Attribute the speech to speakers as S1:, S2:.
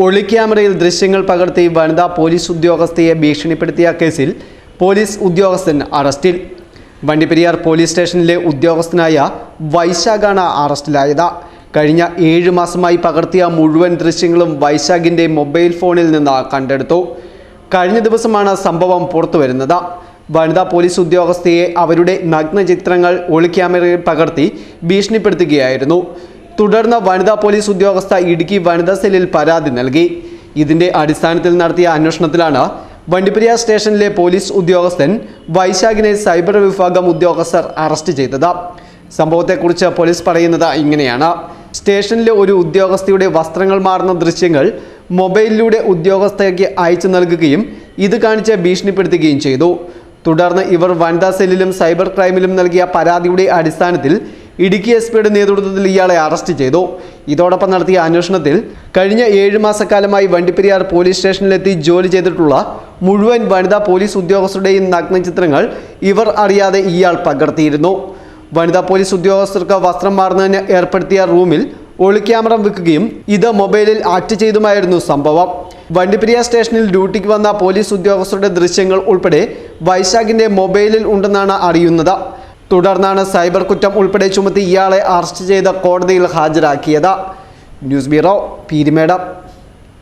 S1: ഒളിക്യാമറയിൽ ദൃശ്യങ്ങൾ പകർത്തി വനിതാ പോലീസ് ഉദ്യോഗസ്ഥയെ ഭീഷണിപ്പെടുത്തിയ കേസിൽ പോലീസ് ഉദ്യോഗസ്ഥൻ അറസ്റ്റിൽ. വണ്ടിപ്പെരിയാർ പോലീസ് സ്റ്റേഷനിലെ ഉദ്യോഗസ്ഥനായ വൈശാഖാണ് അറസ്റ്റിലായത്. കഴിഞ്ഞ ഏഴ് മാസമായി പകർത്തിയ മുഴുവൻ ദൃശ്യങ്ങളും വൈശാഖിന്റെ മൊബൈൽ ഫോണിൽ നിന്ന് കണ്ടെടുത്തു. കഴിഞ്ഞ ദിവസമാണ് സംഭവം പുറത്തുവരുന്നത്. വനിതാ പോലീസ് ഉദ്യോഗസ്ഥയെ അവരുടെ നഗ്ന ചിത്രങ്ങൾ ഒളിക്യാമറയിൽ പകർത്തി ഭീഷണിപ്പെടുത്തുകയായിരുന്നു. തുടർന്ന് വനിതാ പോലീസ് ഉദ്യോഗസ്ഥ ഇടുക്കി വനിതാ സെല്ലിൽ പരാതി നൽകി. ഇതിന്റെ അടിസ്ഥാനത്തിൽ നടത്തിയ അന്വേഷണത്തിലാണ് വണ്ടിപ്പെരിയാർ സ്റ്റേഷനിലെ പോലീസ് ഉദ്യോഗസ്ഥൻ വൈശാഖിനെ സൈബർ വിഭാഗം ഉദ്യോഗസ്ഥർ അറസ്റ്റ് ചെയ്തത്. സംഭവത്തെക്കുറിച്ച് പോലീസ് പറയുന്നത് ഇങ്ങനെയാണ്. സ്റ്റേഷനിലെ ഒരു ഉദ്യോഗസ്ഥയുടെ വസ്ത്രങ്ങൾ മാറുന്ന ദൃശ്യങ്ങൾ മൊബൈലിലൂടെ ഉദ്യോഗസ്ഥയ്ക്ക് അയച്ചു നൽകുകയും ഇത് കാണിച്ച് ഭീഷണിപ്പെടുത്തുകയും ചെയ്തു. തുടർന്ന് ഇവർ വനിതാ സെല്ലിലും സൈബർ ക്രൈമിലും നൽകിയ പരാതിയുടെ അടിസ്ഥാനത്തിൽ ഇടുക്കി എസ് പിയുടെ നേതൃത്വത്തിൽ ഇയാളെ അറസ്റ്റ് ചെയ്തു. ഇതോടൊപ്പം നടത്തിയ അന്വേഷണത്തിൽ കഴിഞ്ഞ ഏഴ് മാസക്കാലമായി വണ്ടിപ്പെരിയാർ പോലീസ് സ്റ്റേഷനിലെത്തി ജോലി ചെയ്തിട്ടുള്ള മുഴുവൻ വനിതാ പോലീസ് ഉദ്യോഗസ്ഥരുടെയും നഗ്നചിത്രങ്ങൾ ഇവർ അറിയാതെ ഇയാൾ പകർത്തിയിരുന്നു. വനിതാ പോലീസ് ഉദ്യോഗസ്ഥർക്ക് വസ്ത്രം മാറുന്നതിന് ഏർപ്പെടുത്തിയ റൂമിൽ ഒളിക്യാമറ വെക്കുകയും ഇത് മൊബൈലിൽ ആക്ട് ചെയ്തുമായിരുന്നു സംഭവം. വണ്ടിപ്പെരിയാർ സ്റ്റേഷനിൽ ഡ്യൂട്ടിക്ക് വന്ന പോലീസ് ഉദ്യോഗസ്ഥരുടെ ദൃശ്യങ്ങൾ ഉൾപ്പെടെ വൈശാഖിന്റെ മൊബൈലിൽ ഉണ്ടെന്നാണ് അറിയുന്നത്. തുടർന്നാണ് സൈബർ കുറ്റം ഉൾപ്പെടെ ചുമത്തി ഇയാളെ അറസ്റ്റ് ചെയ്ത് കോടതിയിൽ ഹാജരാക്കിയത്. News bureau പീരിമേഡം